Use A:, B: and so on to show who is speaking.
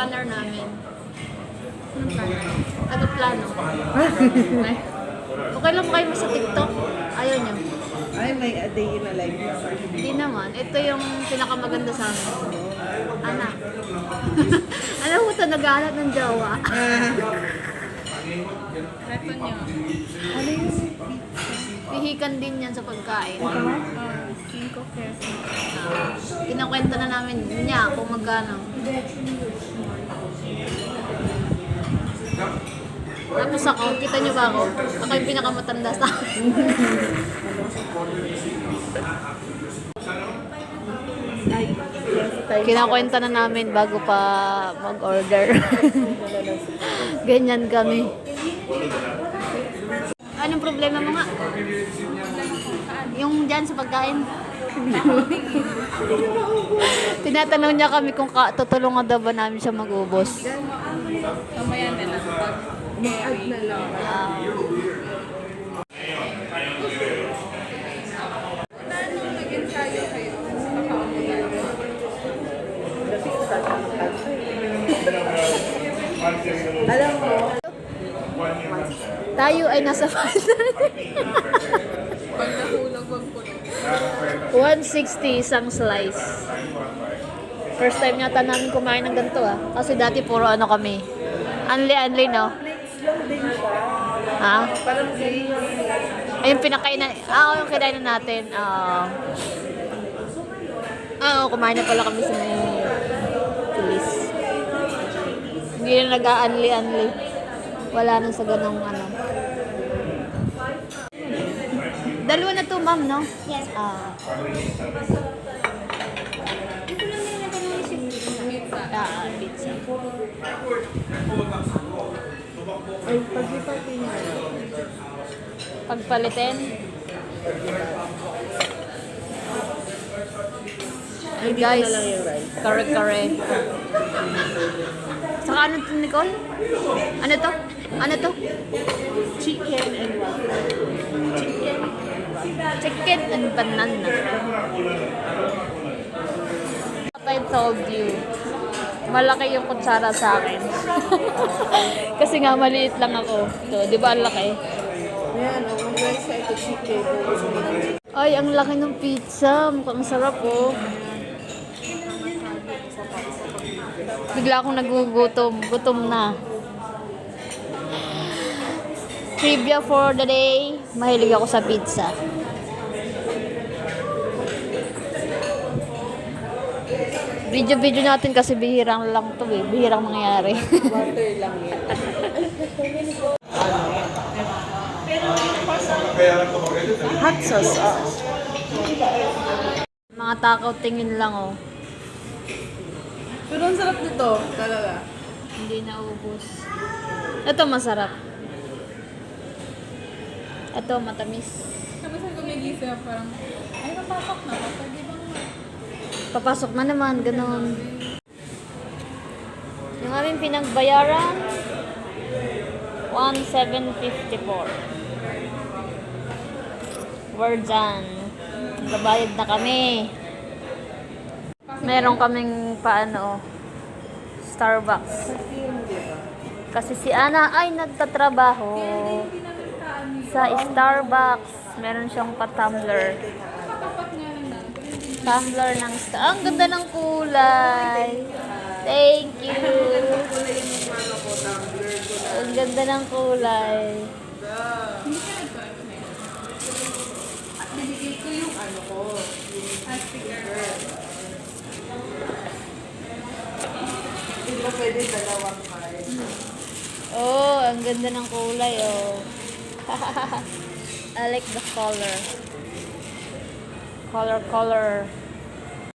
A: planner namin. Ano plano? Ay. Okay lang ba kayo sa TikTok? Ayaw niyo.
B: Ay, may a day in a life.
A: Hindi naman. Ito yung pinakamaganda sa amin. Anak. Alam mo ito, naghahanap ng jowa.
C: Reto niya.
B: Ano yung
A: Pihikan din yan sa pagkain.
C: Ah, 5 pesos.
A: Kinakwento na namin niya kung magkano. Tapos ako, kita niyo ba ako? Ako yung pinakamatanda sa akin. Kinakwenta na namin bago pa mag-order. Ganyan kami. Anong problema mo nga? Yung dyan sa pagkain? Tinatanong niya kami kung ka, tutulungan daw ba namin siya mag-ubos.
C: Mamaya na lang.
B: Mag-add na lang. Alam mo,
A: Tayo ay nasa
C: puno.
A: 160 isang slice. First time yata namin kumain ng ganito ah. Kasi dati puro ano kami. Anli-anli no?
B: Lang.
A: Ha?
B: Parang si
A: Ayun, pinakainan. Ah, yung kinainan natin. Ah. Oo, kumain na pala kami sa may pulis. Hindi na nag-aanli-anli. Wala na sa ganong ano. Dalawa na to, ma'am, no? Yes. Ah.
C: Pizza.
A: Ah, pizza.
B: Ay pag-ipati niya.
A: Pagpalitin. Ay, guys.
B: na lang yung rice.
A: Kare-kare. Saka ano to, Nicole? Ano to? Ano to?
B: Chicken and what?
A: Chicken. Chicken and banana. What I told you. Malaki yung kutsara sa akin. Kasi nga maliit lang ako. So, di ba ang laki?
B: Ayan, oh, ang ay ito chicken.
A: Ay, ang laki ng pizza. Mukhang sarap oh. Bigla akong nagugutom. Gutom na. Trivia for the day. Mahilig ako sa pizza. Video-video natin kasi bihirang lang to eh. Bihirang mangyayari.
B: Water lang yan. Hot sauce, oh.
A: Mga takaw tingin lang oh.
B: Pero ang sarap nito, talaga.
A: Hindi na ubos. Ito masarap. Ito matamis.
C: Tapos ang gumigising parang, ay, napasok na. Bang
A: Papasok na naman, ganun. Yung aming pinagbayaran, 1,754. We're done. Nabayad na kami. Meron kaming paano, Starbucks. Kasi si Ana ay nagtatrabaho sa Starbucks. Meron siyang pa-tumbler.
C: katapat nga lang na?
A: Tumbler ng Star. Ang ganda ng kulay. Thank you. Ang ganda ng kulay.
C: Hindi ka nag-connect na yun. At binigay ko yung ano ko.
A: Oh, ang ganda ng kulay, oh. I like the color. Color, color.